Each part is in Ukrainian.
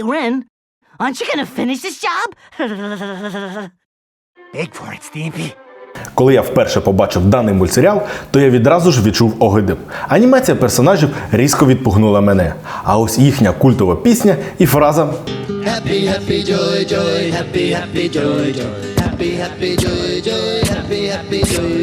Hey, Ren, aren't you gonna finish this job? Big for it, Stimpy. Коли я вперше побачив даний мультсеріал, то я відразу ж відчув огиди. Анімація персонажів різко відпугнула мене. А ось їхня культова пісня і фраза Happy, happy, joy, joy, happy, happy, joy, joy. Happy, happy, joy, joy, happy, happy, joy, joy.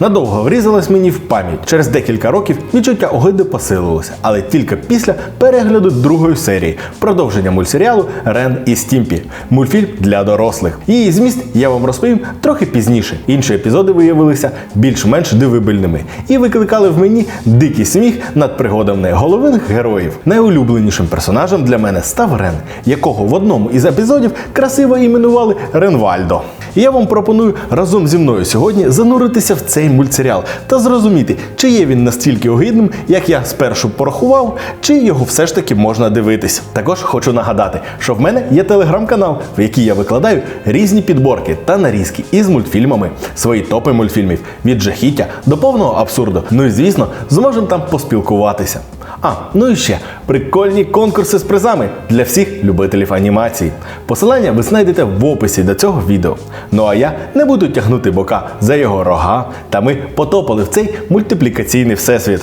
Надовго врізалась мені в пам'ять. Через декілька років відчуття огиди посилилося, але тільки після перегляду другої серії продовження мультсеріалу Рен і Стімпі. Мультфільм для дорослих. Її зміст я вам розповім трохи пізніше. Інші епізоди виявилися більш-менш дивибельними і викликали в мені дикий сміх над пригодами головних героїв. Найулюбленішим персонажем для мене став Рен, якого в одному із епізодів красиво іменували Ренвальдо. Я вам пропоную разом зі мною сьогодні зануритися в цей мультсеріал та зрозуміти, чи є він настільки огидним, як я спершу порахував, чи його все ж таки можна дивитись. Також хочу нагадати, що в мене є телеграм-канал, в який я викладаю різні підборки та нарізки із мультфільмами, свої топи мультфільмів від жахіття до повного абсурду. Ну і звісно, зможемо там поспілкуватися. А, ну і ще прикольні конкурси з призами для всіх любителів анімації. Посилання ви знайдете в описі до цього відео. Ну а я не буду тягнути бока за його рога, та ми потопали в цей мультиплікаційний всесвіт.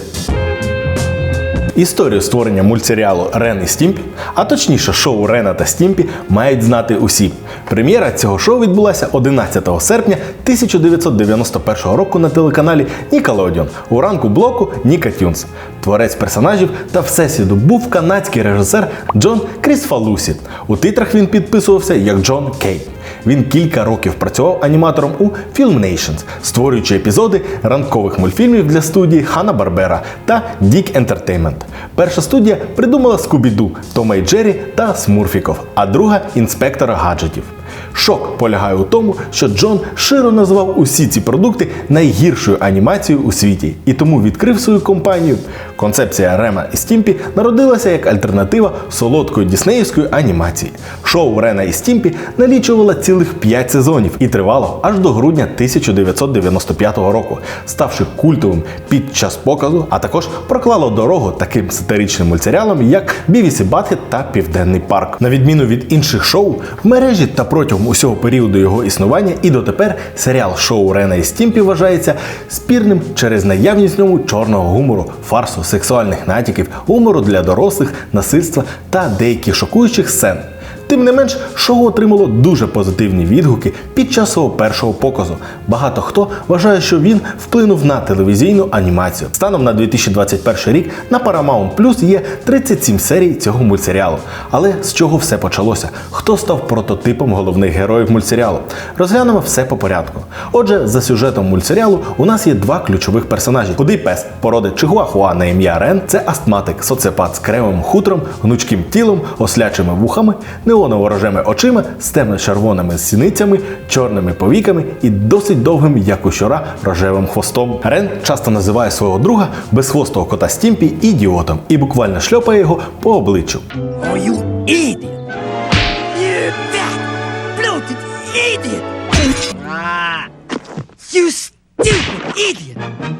Історію створення мультсеріалу Рен і Стімпі, а точніше шоу Рена та Стімпі, мають знати усі. Прем'єра цього шоу відбулася 11 серпня 1991 року на телеканалі Nickelodeon у ранку блоку Ніка Тюнс. Творець персонажів та всесвіту був канадський режисер Джон Крісфалусі. У титрах він підписувався як Джон Кей. Він кілька років працював аніматором у Filminations, створюючи епізоди ранкових мультфільмів для студії Хана Барбера та Dick Entertainment. Перша студія придумала Скубіду, Тома і Джері та Смурфіков, а друга інспектора гаджетів. Шок полягає у тому, що Джон широ назвав усі ці продукти найгіршою анімацією у світі і тому відкрив свою компанію. Концепція Рема і Стімпі народилася як альтернатива солодкої діснеївської анімації. Шоу Рена і Стімпі налічувало цілих 5 сезонів і тривало аж до грудня 1995 року, ставши культовим під час показу, а також проклало дорогу таким сатиричним мультсеріалам, як Бівісі Батхет та Південний парк. На відміну від інших шоу, в мережі та протягом усього періоду його існування і дотепер серіал шоу Рена і Стімпі вважається спірним через наявність ньому чорного гумору, фарсу, сексуальних натяків, гумору для дорослих, насильства та деяких шокуючих сцен. Тим не менш, шоу отримало дуже позитивні відгуки під час свого першого показу. Багато хто вважає, що він вплинув на телевізійну анімацію. Станом на 2021 рік на Paramount Plus є 37 серій цього мультсеріалу. Але з чого все почалося? Хто став прототипом головних героїв мультсеріалу? Розглянемо все по порядку. Отже, за сюжетом мультсеріалу у нас є два ключових персонажі. Худий пес породи Чихуахуа на ім'я Рен це астматик, соцепат з кремовим хутром, гнучким тілом, ослячими вухами, неоново-рожими очима з темно-червоними сіницями, чорними повіками і досить довгим, як у щора, рожевим хвостом. Рен часто називає свого друга безхвостого кота Стімпі ідіотом і буквально шльопає його по обличчю. You idiot. Idiot.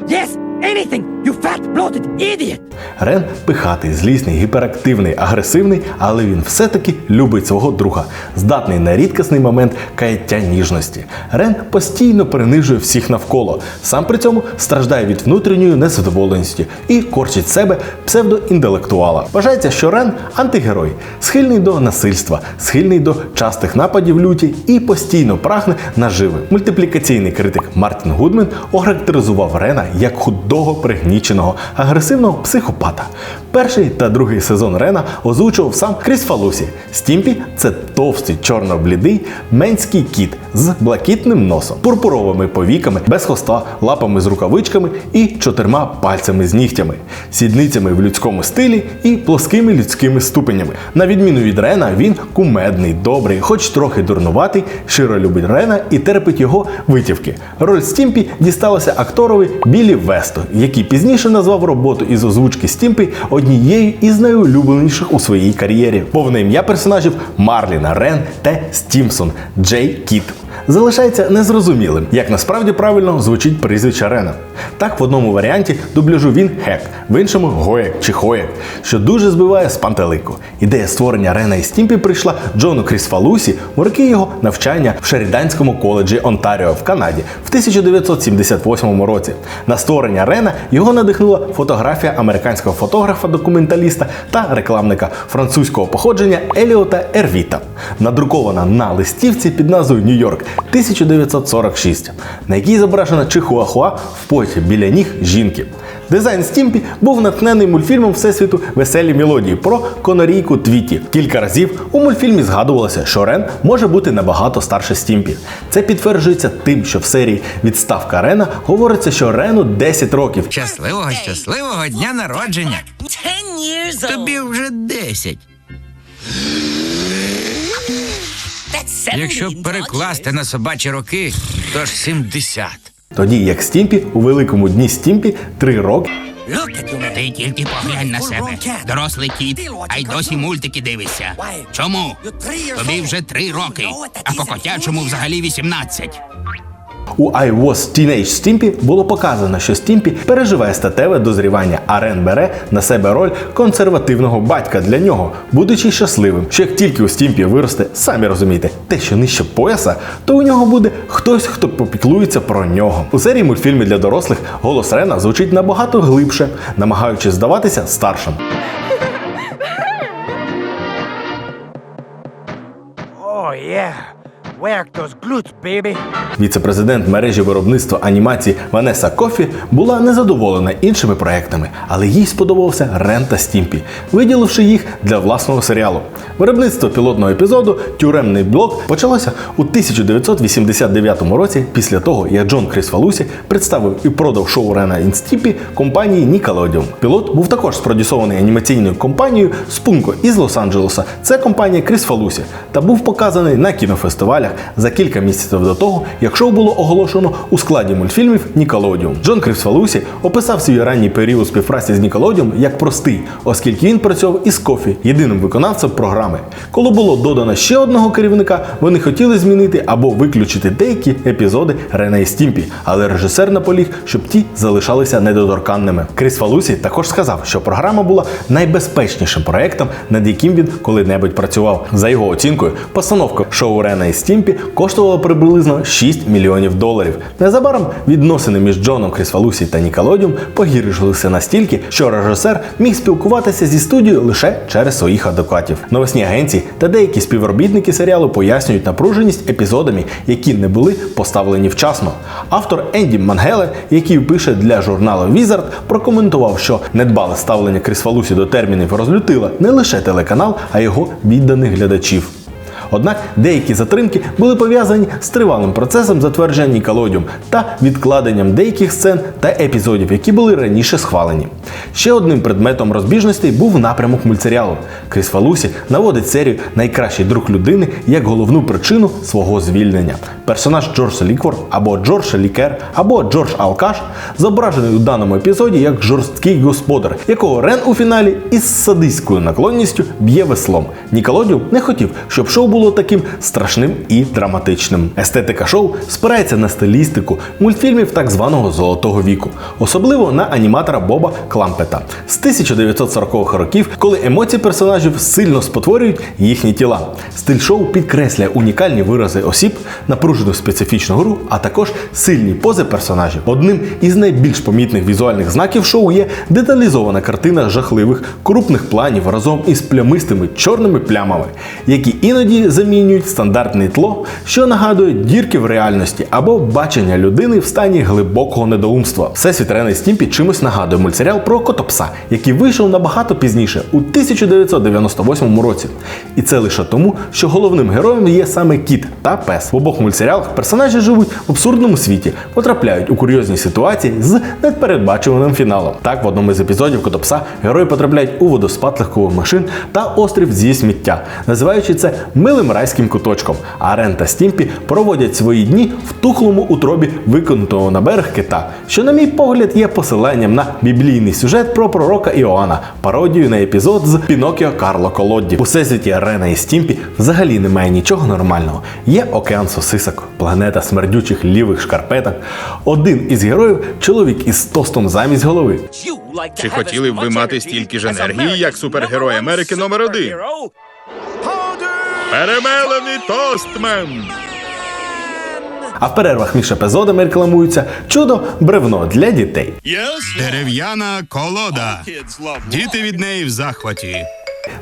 Yes, anything, you fat, bloated idiot. Рен пихатий, злісний, гіперактивний, агресивний, але він все-таки любить свого друга, здатний на рідкісний момент каяття ніжності. Рен постійно принижує всіх навколо, сам при цьому страждає від внутрішньої незадоволеності і корчить себе псевдоінтелектуала. Вважається, що Рен антигерой, схильний до насильства, схильний до частих нападів люті і постійно прагне наживи. Мультиплікаційний критик Мартін Гудмен охарактеризував Рена як худого, пригніченого, агресивного психопата. Перший та другий сезон Рена озвучував сам Кріс Фалусі. Стімпі це товстий чорно-блідий менський кіт з блакитним носом, пурпуровими повіками, без хвоста, лапами з рукавичками і чотирма пальцями з нігтями, сідницями в людському стилі і плоскими людськими ступенями. На відміну від Рена, він кумедний, добрий, хоч трохи дурнуватий, щиро любить Рена і терпить його витівки. Роль Стімпі дісталася акторові Білі Весто, який пізніше назвав роботу із озвучки Стімпі однією із найулюбленіших у своїй кар'єрі. Повне ім'я персонажів Марліна Рен та Стімсон Джей Кіт. Залишається незрозумілим, як насправді правильно звучить прізвище Рена. Так, в одному варіанті дубляжу він хек, в іншому гоєк чи хоєк, що дуже збиває з пантелику. Ідея створення Рена і Стімпі прийшла Джону Крісфалусі в роки його навчання в Шеріданському коледжі Онтаріо в Канаді в 1978 році. На створення Рена його надихнула фотографія американського фотографа-документаліста та рекламника французького походження Еліота Ервіта, надрукована на листівці під назвою Нью-Йорк 1946, на якій зображена Чихуахуа в поті біля ніг жінки. Дизайн Стімпі був натхнений мультфільмом Всесвіту веселі мелодії про конорійку Твіті. Кілька разів у мультфільмі згадувалося, що Рен може бути набагато старше Стімпі. Це підтверджується тим, що в серії Відставка Рена говориться, що Рену 10 років. Щасливого, щасливого дня народження. Тобі вже 10. That's 70 Якщо перекласти на собачі роки, то ж 70. Тоді як Стімпі у великому дні Стімпі три роки. Ти тільки поглянь на себе. Дорослий кіт, а й досі мультики дивишся. Чому? Тобі вже три роки, а по котячому взагалі 18. У I Was Teenage Стімпі було показано, що Стімпі переживає статеве дозрівання, а Рен бере на себе роль консервативного батька для нього, будучи щасливим. Що як тільки у Стімпі виросте, самі розумієте, те, що нижче пояса, то у нього буде хтось, хто попіклується про нього. У серії мультфільмів для дорослих голос Рена звучить набагато глибше, намагаючись здаватися старшим. Oh yeah. Work those glutes, baby. Віце-президент мережі виробництва анімації Ванеса Кофі була незадоволена іншими проектами, але їй сподобався Рен та Стімпі, виділивши їх для власного серіалу. Виробництво пілотного епізоду Тюремний блок почалося у 1989 році після того, як Джон Крісфалусі представив і продав шоу Рена і компанії Nickelodeon. Пілот був також спродюсований анімаційною компанією Спунко із Лос-Анджелеса. Це компанія Крісфалусі та був показаний на кінофестивалях за кілька місяців до того, як шоу було оголошено у складі мультфільмів Nickelodeon. Джон Крісфалусі описав свій ранній період співпраці з Nickelodeon як простий, оскільки він працював із Кофі, єдиним виконавцем програми. Коли було додано ще одного керівника, вони хотіли змінити або виключити деякі епізоди Рена і Стімпі, але режисер наполіг, щоб ті залишалися недоторканними. Кріс Фалусі також сказав, що програма була найбезпечнішим проектом, над яким він коли-небудь працював. За його оцінкою, постановка шоу Рена і Стімпі коштувала приблизно 6 мільйонів доларів. Незабаром відносини між Джоном Крісфалусі та Ніколодіум погіршилися настільки, що режисер міг спілкуватися зі студією лише через своїх адвокатів. Новосні агенції та деякі співробітники серіалу пояснюють напруженість епізодами, які не були поставлені вчасно. Автор Енді Мангеле, який пише для журналу Wizard, прокоментував, що недбале ставлення Крісфалусі до термінів розлютило не лише телеканал, а його відданих глядачів. Однак деякі затримки були пов'язані з тривалим процесом затвердження Nickelodeon та відкладенням деяких сцен та епізодів, які були раніше схвалені. Ще одним предметом розбіжностей був напрямок мультсеріалу. Кріс Фалусі наводить серію Найкращий друг людини як головну причину свого звільнення. Персонаж Джордж Ліквор або Джордж Лікер, або Джордж Алкаш зображений у даному епізоді як жорсткий господар, якого Рен у фіналі із садистською наклонністю б'є веслом. Ніколодіум не хотів, щоб шоу було таким страшним і драматичним. Естетика шоу спирається на стилістику мультфільмів так званого золотого віку, особливо на аніматора Боба Клампета з 1940-х років, коли емоції персонажів сильно спотворюють їхні тіла. Стиль шоу підкреслює унікальні вирази осіб, напружену специфічну гру, а також сильні пози персонажів. Одним із найбільш помітних візуальних знаків шоу є деталізована картина жахливих крупних планів разом із плямистими чорними плямами, які іноді замінюють стандартне тло, що нагадує дірки в реальності або бачення людини в стані глибокого недоумства. Всесвіт Рена Стімпі чимось нагадує мультсеріал про котопса, який вийшов набагато пізніше, у 1998 році. І це лише тому, що головним героєм є саме кіт та пес. В обох мультсеріалах персонажі живуть в абсурдному світі, потрапляють у курйозні ситуації з непередбачуваним фіналом. Так, в одному з епізодів котопса герої потрапляють у водоспад легкових машин та острів зі сміття, називаючи це милим райським куточком. А Рен та Стімпі проводять свої дні в тухлому утробі виконутого на берег кита, що, на мій погляд, є посиланням на біблійний сюжет про пророка Іоанна, пародію на епізод з Пінокіо Карло Колодді. У всесвіті Рена і Стімпі взагалі немає нічого нормального. Є океан сосисок, планета смердючих лівих шкарпеток. Один із героїв чоловік із тостом замість голови. Чи хотіли б ви мати стільки ж енергії, як супергерой Америки номер один? Перемелений тостмен! А в перервах між епізодами рекламується чудо бревно для дітей. Дерев'яна колода. Діти від неї в захваті.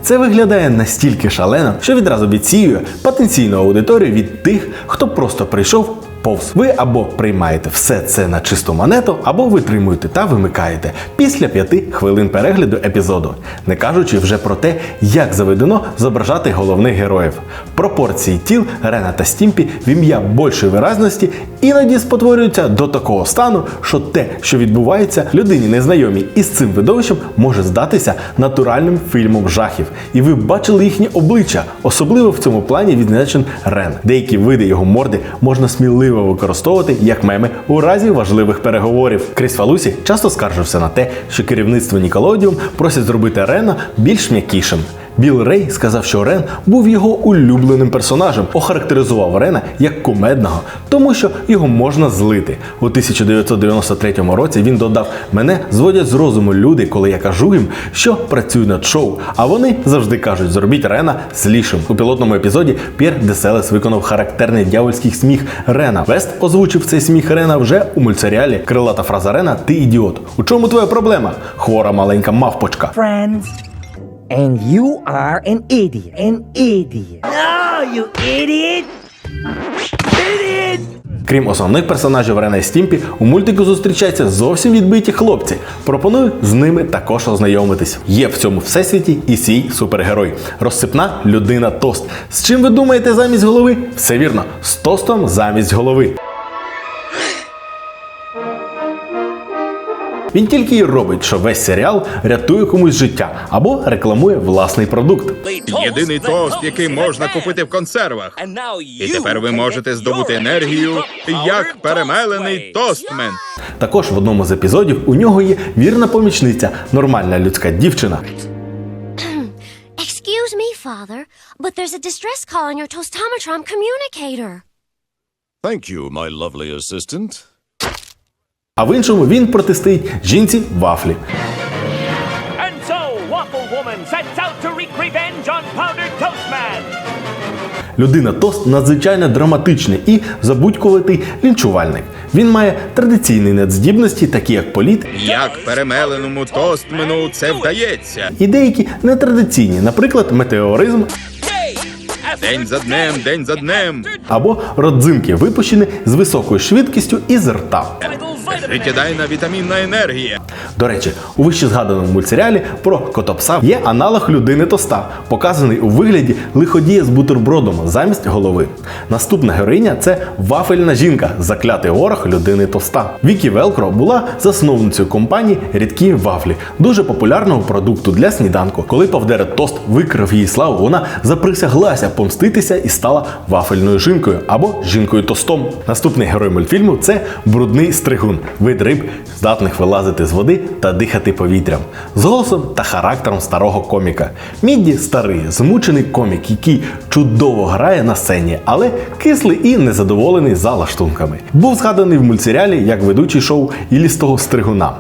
Це виглядає настільки шалено, що відразу відсіює потенційну аудиторію від тих, хто просто прийшов повз. Ви або приймаєте все це на чисту монету, або витримуєте та вимикаєте після п'яти хвилин перегляду епізоду, не кажучи вже про те, як заведено зображати головних героїв. Пропорції тіл Рена та Стімпі в ім'я більшої виразності іноді спотворюються до такого стану, що те, що відбувається людині незнайомій із цим видовищем, може здатися натуральним фільмом жахів. І ви бачили їхні обличчя, особливо в цьому плані відзначен Рен. Деякі види його морди можна сміливо використовувати як меми у разі важливих переговорів. Кріс Фалусі часто скаржився на те, що керівництво Ніколодіум просить зробити Рена більш м'якішим. Біл Рей сказав, що Рен був його улюбленим персонажем, охарактеризував Рена як кумедного, тому що його можна злити. У 1993 році він додав: мене зводять з розуму люди, коли я кажу їм, що працюю над шоу. А вони завжди кажуть, зробіть Рена злішим. У пілотному епізоді П'єр Деселес виконав характерний дявольський сміх Рена. Вест озвучив цей сміх Рена вже у мультсеріалі. Крилата фраза Рена Ти ідіот. У чому твоя проблема? Хвора маленька мавпочка. Friends. And you are an idiot. An idiot. No, you idiot! Idiot! Крім основних персонажів Рена і Стімпі, у мультику зустрічаються зовсім відбиті хлопці. Пропоную з ними також ознайомитись. Є в цьому всесвіті і свій супергерой. Розсипна людина тост. З чим ви думаєте замість голови? Все вірно, з тостом замість голови. Він тільки й робить, що весь серіал рятує комусь життя або рекламує власний продукт. Єдиний тост, який можна купити в консервах. І тепер ви можете здобути енергію як перемелений тостмен. Також в одному з епізодів у нього є вірна помічниця, нормальна людська дівчина. Excuse me, Father, but there's a distress call on your Tostomatron communicator. Thank you, my lovely assistant. А в іншому він протистоїть жінці вафлі. And so, Waffle Woman sets out to wreak revenge on Powdered Toast Man. Людина Тост надзвичайно драматичний і забудькуватий лінчувальник. Він має традиційні надздібності, такі як політ, Як перемеленому тостмену це вдається. і деякі нетрадиційні, наприклад, метеоризм День за днем, день за днем. або родзинки, випущені з високою швидкістю із рта. Життєдайна вітамінна енергія. До речі, у вище згаданому мультсеріалі про котопса є аналог людини тоста, показаний у вигляді лиходія з бутербродом замість голови. Наступна героїня це вафельна жінка, заклятий ворог людини тоста. Вікі Велкро була засновницею компанії Рідкі вафлі, дуже популярного продукту для сніданку. Коли Павдерет Тост викрив її славу, вона заприсяглася помститися і стала вафельною жінкою або жінкою тостом. Наступний герой мультфільму це брудний стригун, вид риб, здатних вилазити з води та дихати повітрям, з голосом та характером старого коміка. Мідді старий, змучений комік, який чудово грає на сцені, але кислий і незадоволений за лаштунками. Був згаданий в мультсеріалі як ведучий шоу Ілістого стригуна.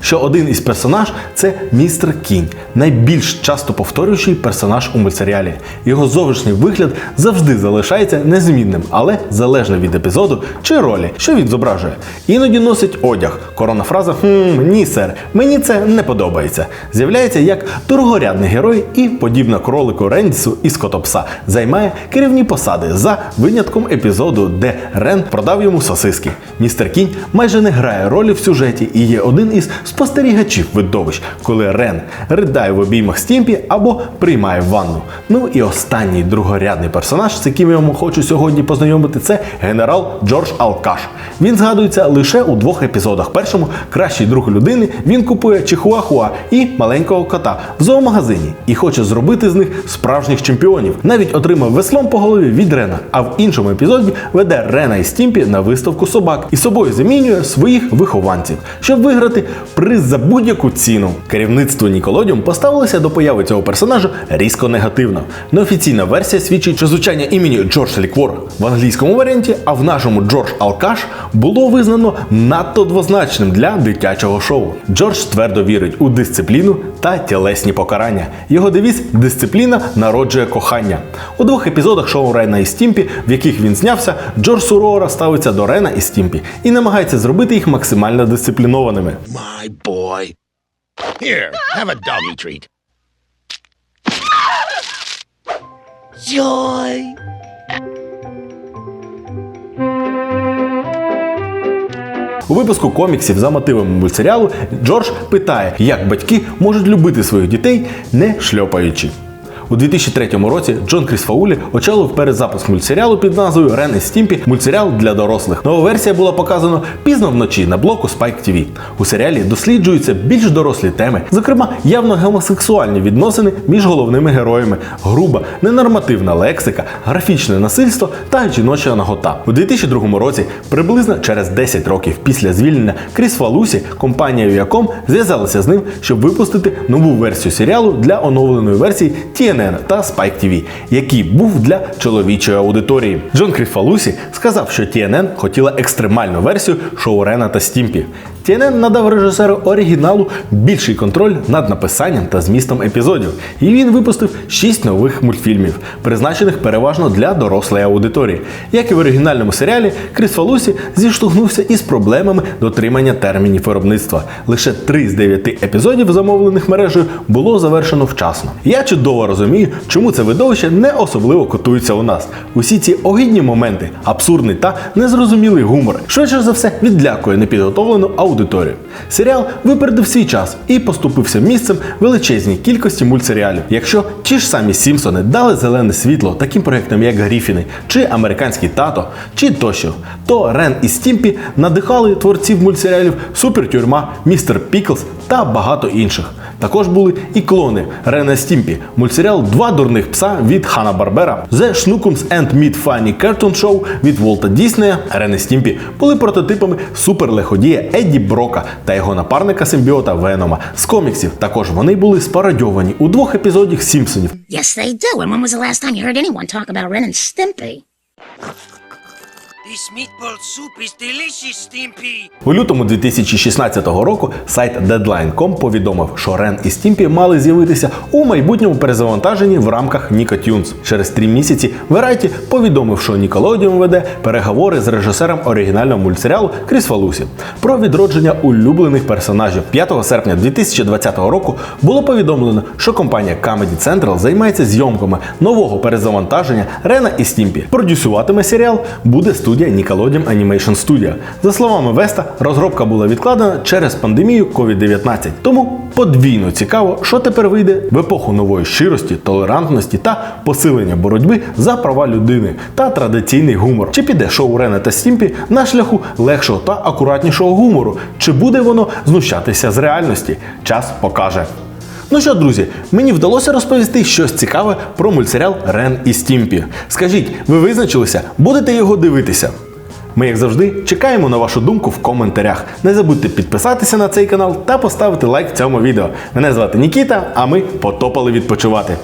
Що один із персонаж це містер Кінь, найбільш часто повторюючий персонаж у мультсеріалі. Його зовнішній вигляд завжди залишається незмінним, але залежно від епізоду чи ролі, що він зображує. Іноді носить одяг. Коронна фраза «Хм, ні, сер, мені це не подобається. З'являється як дорогорядний герой і, подібно кролику Рендісу із Котопса, займає керівні посади за винятком епізоду, де Рен продав йому сосиски. Містер Кінь майже не грає ролі в сюжеті і є один із спостерігачів видовищ, коли Рен ридає в обіймах Стімпі або приймає ванну. Ну і останній другорядний персонаж, з яким я вам хочу сьогодні познайомити, це генерал Джордж Алкаш. Він згадується лише у двох епізодах. Першому кращий друг людини він купує чихуахуа і маленького кота в зоомагазині і хоче зробити з них справжніх чемпіонів. Навіть отримав веслом по голові від Рена. А в іншому епізоді веде Рена і Стімпі на виставку собак і собою замінює своїх вихованців, щоб виграти приз за будь-яку ціну. Керівництво Ніколодіум поставилося до появи цього персонажа різко негативно. Неофіційна версія свідчить, що звучання імені Джордж Ліквор в англійському варіанті, а в нашому Джордж Алкаш було визнано надто двозначним для дитячого шоу. Джордж твердо вірить у дисципліну та тілесні покарання. Його девіз дисципліна народжує кохання. У двох епізодах шоу Рена і Стімпі, в яких він знявся, Джордж сурово ставиться до Рена і Стімпі і намагається зробити їх максимально дисциплінованими. My boy. Here, have a doggy treat. Joy. У випуску коміксів за мотивами мультсеріалу Джордж питає, як батьки можуть любити своїх дітей, не шльопаючи. У 2003 році Джон Крісфаулі очолив перезапуск мультсеріалу під назвою Рен і Стімпі мультсеріал для дорослих. Нова версія була показана пізно вночі на блоку Spike TV. У серіалі досліджуються більш дорослі теми, зокрема явно гомосексуальні відносини між головними героями, груба, ненормативна лексика, графічне насильство та жіноча нагота. У 2002 році, приблизно через 10 років після звільнення Крісфалусі, компанія Viacom зв'язалася з ним, щоб випустити нову версію серіалу для оновленої версії TNN та Spike TV, який був для чоловічої аудиторії. Джон Кріфалусі сказав, що TNN хотіла екстремальну версію шоу Рена та Стімпі. TNN надав режисеру оригіналу більший контроль над написанням та змістом епізодів, і він випустив 6 нових мультфільмів, призначених переважно для дорослої аудиторії. Як і в оригінальному серіалі, Кріс Фалусі зіштовхнувся із проблемами дотримання термінів виробництва. Лише 3 з 9 епізодів, замовлених мережею, було завершено вчасно. Я чудово розумію, чому це видовище не особливо котується у нас. Усі ці огидні моменти, абсурдний та незрозумілий гумор, швидше за все відлякує непідготовлену аудиторію. Серіал випередив свій час і поступився місцем величезній кількості мультсеріалів. Якщо ті ж самі Сімпсони дали зелене світло таким проектам, як Гріфіни, чи Американський тато, чи тощо, то Рен і Стімпі надихали творців мультсеріалів Супертюрма, Містер Піклс та багато інших. Також були і клони Рена Стімпі, мультсеріал Два дурних пса від Хана Барбера, The Schnookums and Meat Funny Cartoon Show від Волта Діснея. Рен і Стімпі були прототипами суперлеходія Едді Брока та його напарника симбіота Венома. З коміксів також вони були спарадьовані у двох епізодах Сімпсонів. Yes, they do. And when was the last time you heard anyone talk about Ren and Stimpy? This meatball soup is delicious, Stimpy. У лютому 2016 року сайт Deadline.com повідомив, що Рен і Стімпі мали з'явитися у майбутньому перезавантаженні в рамках Nicktoons. Через три місяці Верайті повідомив, що Nickelodeon веде переговори з режисером оригінального мультсеріалу Кріс Фалусі про відродження улюблених персонажів. 5 серпня 2020 року було повідомлено, що компанія Comedy Central займається зйомками нового перезавантаження Рена і Стімпі. Продюсуватиме серіал буде студія Nickelodeon Animation Studio. За словами Веста, розробка була відкладена через пандемію COVID-19. Тому подвійно цікаво, що тепер вийде в епоху нової щирості, толерантності та посилення боротьби за права людини та традиційний гумор. Чи піде шоу Рена та Стімпі на шляху легшого та акуратнішого гумору? Чи буде воно знущатися з реальності? Час покаже. Ну що, друзі, мені вдалося розповісти щось цікаве про мультсеріал Рен і Стімпі. Скажіть, ви визначилися, будете його дивитися? Ми, як завжди, чекаємо на вашу думку в коментарях. Не забудьте підписатися на цей канал та поставити лайк цьому відео. Мене звати Нікіта, а ми потопали відпочивати.